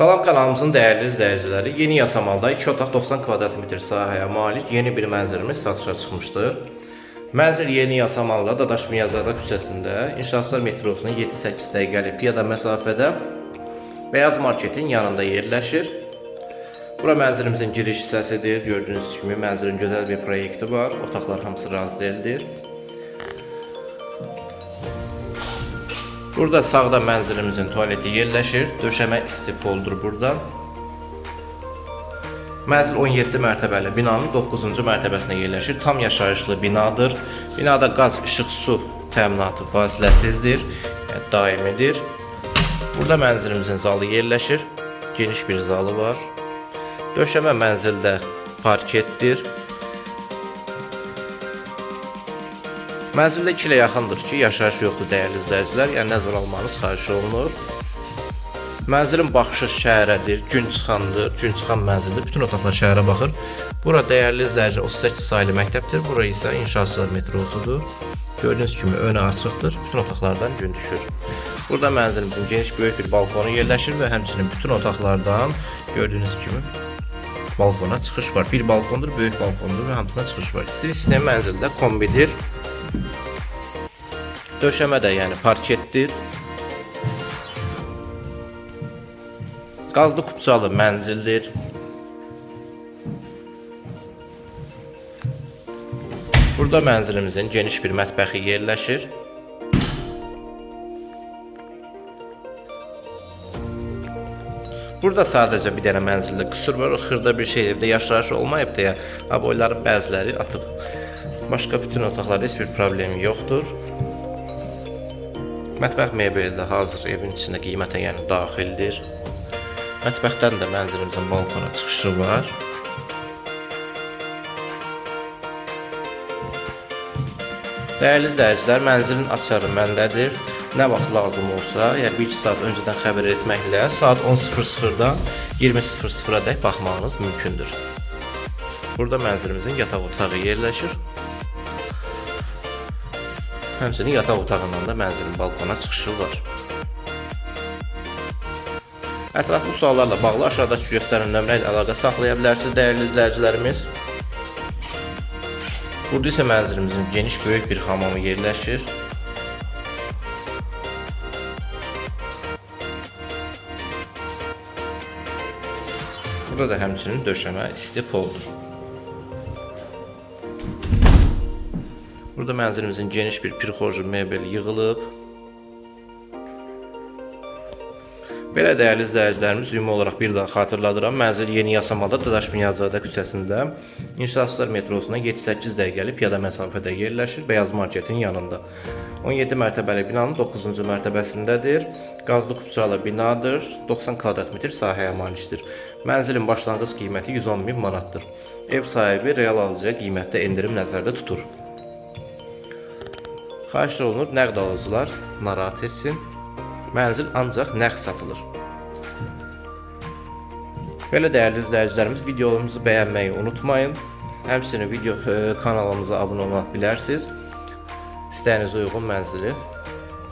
Salam kanalımızın değerli izləyiciləri, yeni Yasamalda 2 otaq 90 kvadrat metr sahəyə malik yeni bir mənzilimiz satışa çıxmışdır. Mənzil Yeni Yasamalda Dadaş Miyazada küçəsində İnşaatçılar metrosunun 7-8 dəqiqəlik piyada məsafədə Beyaz Marketin yanında yerləşir. Bura mənzilimizin giriş hissəsidir. Gördüyünüz kimi mənzilin gözəl bir proyekti var. Otaqlar hamısı razdeldir. Burada sağda mənzilimizin tualeti yerləşir. Döşəmə istipoldur burada. Mənzil 17 mərtəbəli binanın 9-cu mərtəbəsində yerləşir. Tam yaşayışlı binadır. Binada qaz, işıq, su təminatı fasiləsizdir, daimidir. Burada mənzilimizin zalı yerləşir. Geniş bir zalı var. Döşəmə mənzildə parketdir. Mənzildə 2 ilə yaxındır ki, yaşayış yoxdur dəyərli izləyicilər. Yəni nəzərə almanız xahiş olunur. Mənzilin baxışı şəhərədir, gün çıxandır, gün çıxan mənzildir. Bütün otaqlar şəhərə baxır. Bura dəyərli izləyici 38 saylı məktəbdir. Bura isə İnşaatçılar metrosudur. Gördüyünüz kimi önü açıqdır. Bütün otaqlardan gün düşür. Burada mənzilimizin geniş böyük bir balkonu yerləşir və həmçinin bütün otaqlardan gördüyünüz kimi balkona çıxış var. Bir balkondur, böyük balkondur və hamısına çıxış var. İstir istəyən mənzildə kombidir. Döşəmə də yəni parketdir. Qazlı kupçalı mənzildir. Burada mənzilimizin geniş bir mətbəxi yerləşir. Burada sadəcə bir dənə mənzildə qüsur var. O xırda bir şey evdə yaşayış olmayıb deyə aboyların bəziləri atıb. Başqa bütün otaqlarda heç bir problemi yoxdur. Mətbəx mebeli də hazır evin içində qiymətə yəni daxildir. Mətbəxdən də mənzilimizin balkona çıxışı var. Dəyərli izləyicilər, mənzilin açarı məndədir. Nə vaxt lazım olsa, yəni 1-2 saat öncədən xəbər etməklə saat 10:00-dan 20:00-a dək baxmağınız mümkündür. Burada mənzilimizin yataq otağı yerləşir. Həmçinin yataq otağından da mənzilin balkona çıxışı var. Ətraflı suallarla bağlı aşağıdakı göstərilən nömrə ilə əlaqə saxlaya bilərsiniz dəyərli izləyicilərimiz. Burada isə mənzilimizin geniş böyük bir hamamı yerləşir. Burada da həmçinin döşəmə isti poldur. Burada mənzilimizin geniş bir prixorju mebeli yığılıb. Belə dəyərli izləyicilərimiz, ümumi olaraq bir daha xatırladıram. Mənzil Yeni Yasamalda Dadaş Miyazadə küçəsində İnşaatçılar metrosuna 7-8 dəqiqəlik piyada məsafədə yerləşir, Beyaz Marketin yanında. 17 mərtəbəli binanın 9-cu mərtəbəsindədir. Qazlı kupçalı binadır. 90 kvadrat metr sahəyə malikdir. Mənzilin başlanğıc qiyməti 110 min manatdır. Ev sahibi real alıcıya qiymətdə endirim nəzərdə tutur. Xahiş olunur, nəqd alıcılar narahat etsin. Mənzil ancaq nəqd satılır. Belə dəyərli izləyicilərimiz, videomuzu bəyənməyi unutmayın. Həmçinin video e, kanalımıza abunə ola bilərsiniz. İstəyinizə uyğun mənzili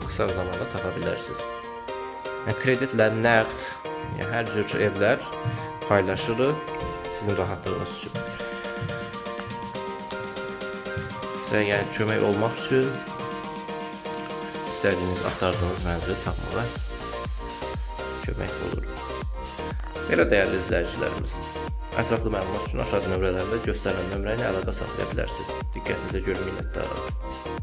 qısa zamanda tapa bilərsiniz. Yəni kreditlə nəqd, yəni hər cür evlər paylaşırıq sizin rahatlığınız üçün. Sizə yəni kömək olmaq üçün istədiyiniz axtardığınız mənzili tapmağa kömək olur. Belə dəyərli izləyicilərimiz, ətraflı məlumat üçün aşağıda nömrələrdə göstərilən nömrə ilə əlaqə saxlaya bilərsiniz. Diqqətinizə görə minnətdaram.